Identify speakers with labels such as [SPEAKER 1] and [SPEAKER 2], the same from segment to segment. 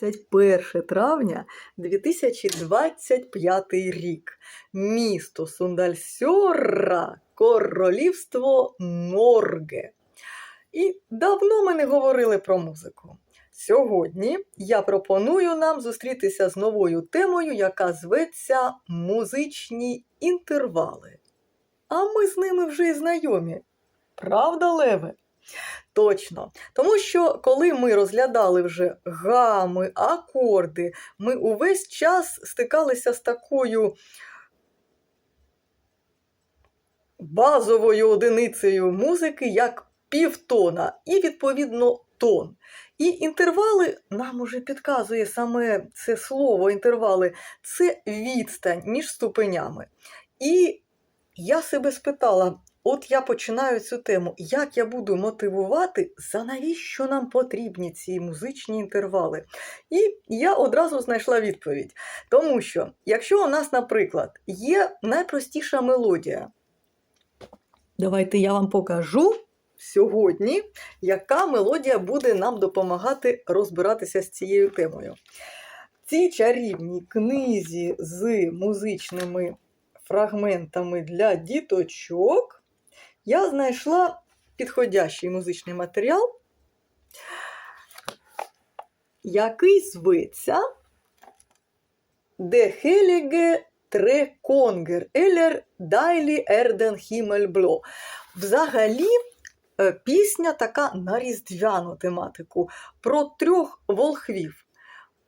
[SPEAKER 1] 21 травня 2025 рік. Місто Сундальсьора, королівство Норге. І давно ми не говорили про музику. Сьогодні я пропоную нам зустрітися з новою темою, яка зветься Музичні інтервали. А ми з ними вже й знайомі. Правда, Леве? Точно. Тому що коли ми розглядали вже гами, акорди, ми увесь час стикалися з такою базовою одиницею музики, як півтона, і, відповідно, тон. І інтервали нам уже підказує саме це слово інтервали, це відстань між ступенями. І я себе спитала, от я починаю цю тему, як я буду мотивувати, за навіщо нам потрібні ці музичні інтервали? І я одразу знайшла відповідь. Тому що, якщо у нас, наприклад, є найпростіша мелодія, давайте я вам покажу сьогодні, яка мелодія буде нам допомагати розбиратися з цією темою. В цій чарівній книзі з музичними фрагментами для діточок я знайшла підходящий музичний матеріал, який зветься Heilige Tre Konger eller Deilig Erden Himmelblå. Взагалі, е, пісня така на різдвяну тематику про трьох волхвів.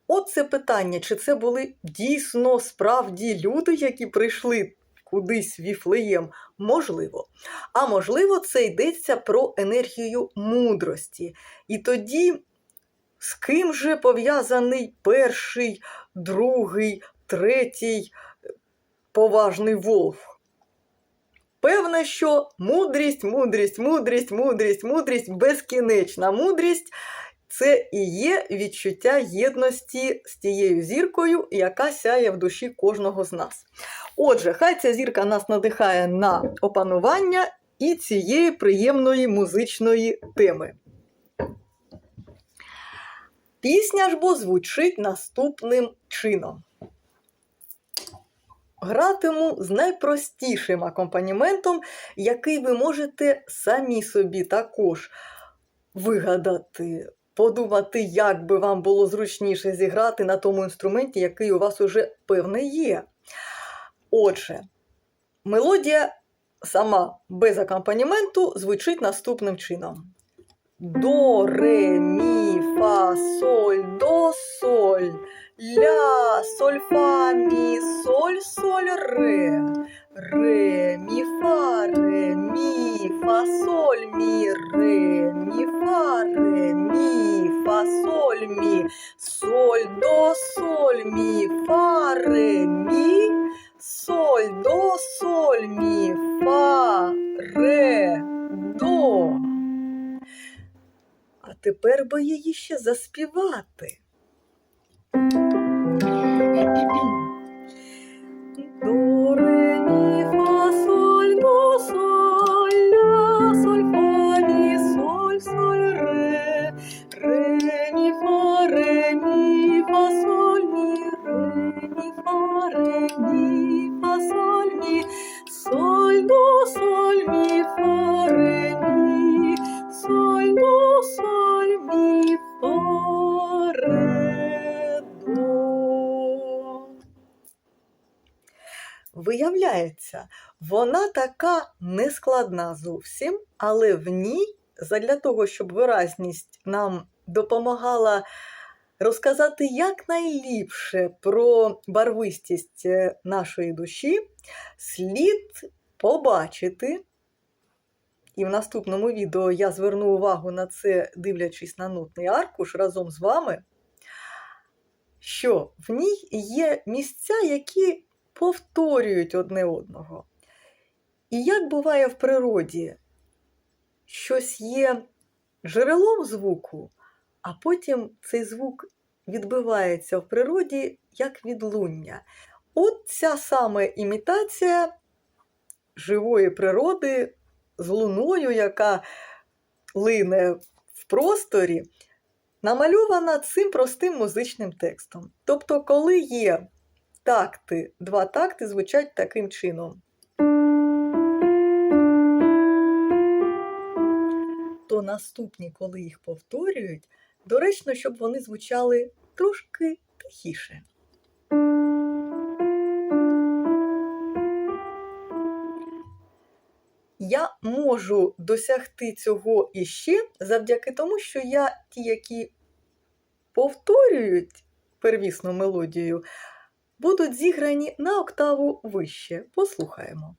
[SPEAKER 1] От це питання, чи це були дійсно справді люди, які прийшли кудись Віфлеєм? Можливо. А можливо, це йдеться про енергію мудрості. І тоді з ким же пов'язаний перший, другий, третій поважний волх? Певне, що мудрість, мудрість, мудрість, мудрість, мудрість, безкінечна мудрість це і є відчуття єдності з тією зіркою, яка сяє в душі кожного з нас. Отже, хай ця зірка нас надихає на опанування і цієї приємної музичної теми. Пісня ж бо звучить наступним чином. Гратиму з найпростішим акомпаніментом, який ви можете самі собі також вигадати, подумати, як би вам було зручніше зіграти на тому інструменті, який у вас уже певне є. Отже, мелодія сама без акомпаніменту звучить наступним чином. До, ре, мі, фа, соль, до, соль, ля, соль, фа, мі, соль, соль, ре, ре, мі, фа, ре, мі, фа, соль, мі, ре, соль, мі, фа, ре, мі, соль, до, соль, мі, фа, ре, до. А тепер би її ще заспівати. Виявляється, вона така нескладна зовсім, але в ній, задля того, щоб виразність нам допомагала розказати якнайліпше про барвистість е, нашої душі, слід побачити. І в наступному відео я зверну увагу на це, дивлячись на нотний аркуш разом з вами, що в ній є місця, які повторюють одне одного. І як буває в природі, щось є джерелом звуку, а потім цей звук відбивається в природі як відлуння. От ця саме імітація живої природи з луною, яка лине в просторі, намальована цим простим музичним текстом. Тобто, коли є такти, два такти звучать таким чином. То наступні, коли їх повторюють, доречно, щоб вони звучали трошки тихіше. Я можу досягти цього іще завдяки тому, що я ті, які повторюють первісну мелодію, будуть зіграні на октаву вище. Послухаємо.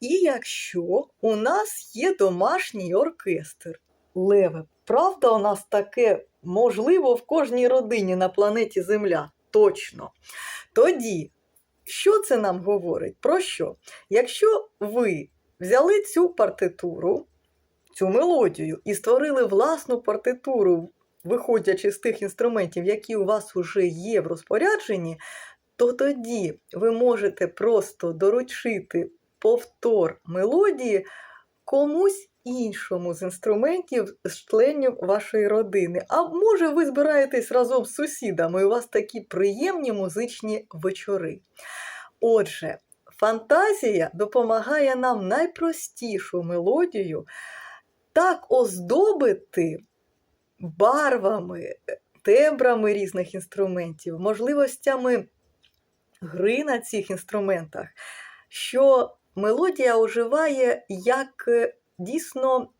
[SPEAKER 1] І якщо у нас є домашній оркестр, леве, правда, у нас таке можливо в кожній родині на планеті Земля? Точно. Тоді, що це нам говорить? Про що? Якщо ви взяли цю партитуру, цю мелодію і створили власну партитуру, виходячи з тих інструментів, які у вас вже є в розпорядженні, то тоді ви можете просто доручити повтор мелодії комусь іншому з інструментів, з членів вашої родини. А може, ви збираєтесь разом з сусідами, і у вас такі приємні музичні вечори. Отже, фантазія допомагає нам найпростішу мелодію так оздобити барвами, тембрами різних інструментів, можливостями гри на цих інструментах, що мелодія оживає як е, дійсно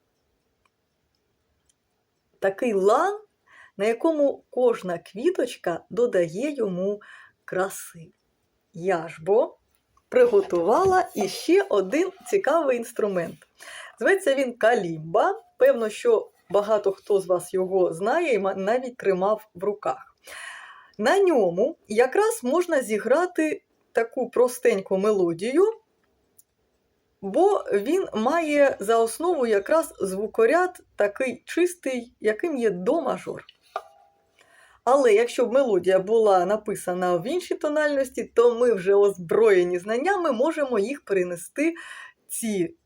[SPEAKER 1] такий лан, на якому кожна квіточка додає йому краси. Я ж бо приготувала іще один цікавий інструмент. Зветься він калімба. Певно, що багато хто з вас його знає і навіть тримав в руках. На ньому якраз можна зіграти таку простеньку мелодію, бо він має за основу якраз звукоряд такий чистий, яким є до мажор. Але якщо б мелодія була написана в іншій тональності, то ми вже озброєні знаннями можемо їх перенести ці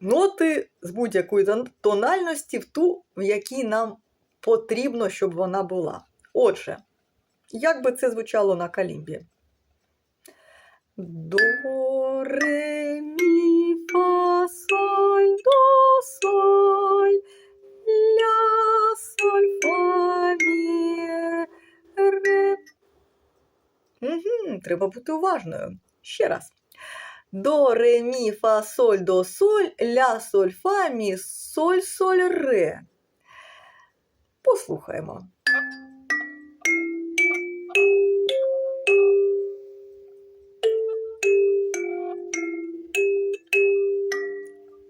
[SPEAKER 1] ноти з будь-якої тональності в ту, в якій нам потрібно, щоб вона була. Отже, як би це звучало на калімбі? До, треба бути уважною. Ще раз. До, ре, мі, фа, соль, до, соль, ля, соль, фа, мі, соль, соль, ре. Послухаємо.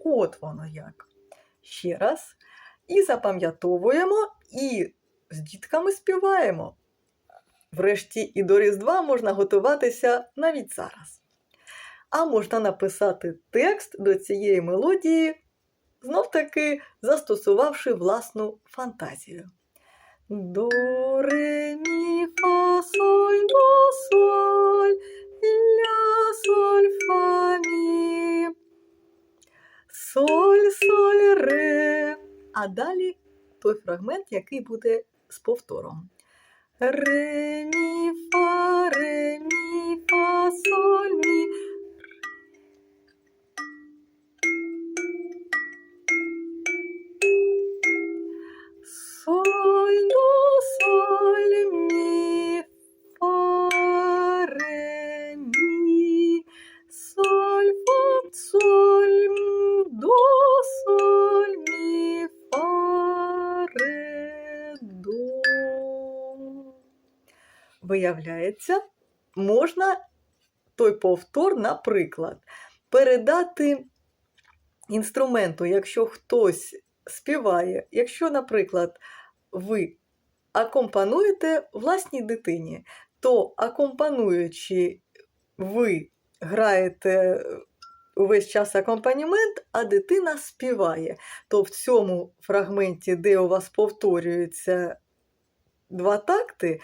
[SPEAKER 1] От воно як. Ще раз. І запам'ятовуємо, і з дітками співаємо. Врешті і до Різдва можна готуватися навіть зараз. А можна написати текст до цієї мелодії, знов таки застосувавши власну фантазію. До, ре, мі, фа, соль, до, соль, ля, соль, фа, мі. Соль, соль, ре. А далі той фрагмент, який буде з повтором. Ре, мі, фа, ре, мі, фа, соль, мі. Виявляється, можна той повтор, наприклад, передати інструменту, якщо хтось співає, якщо, наприклад, ви акомпануєте власній дитині, то акомпануючи, ви граєте увесь час акомпанімент, а дитина співає. То в цьому фрагменті, де у вас повторюються два такти,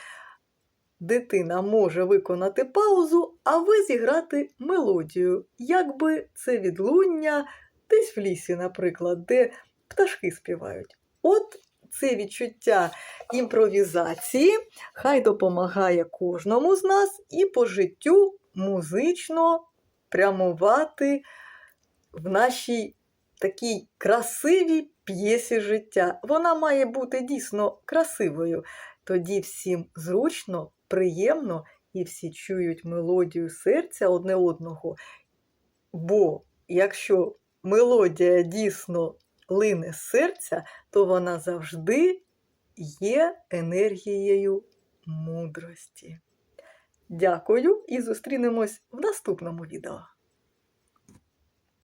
[SPEAKER 1] дитина може виконати паузу, а ви зіграти мелодію, якби це відлуння десь в лісі, наприклад, де пташки співають. От це відчуття імпровізації хай допомагає кожному з нас і по життю музично прямувати в нашій такій красивій п'єсі життя. Вона має бути дійсно красивою. Тоді всім зручно, приємно і всі чують мелодію серця одне одного. Бо якщо мелодія дійсно лине з серця, то вона завжди є енергією мудрості. Дякую і зустрінемось в наступному відео.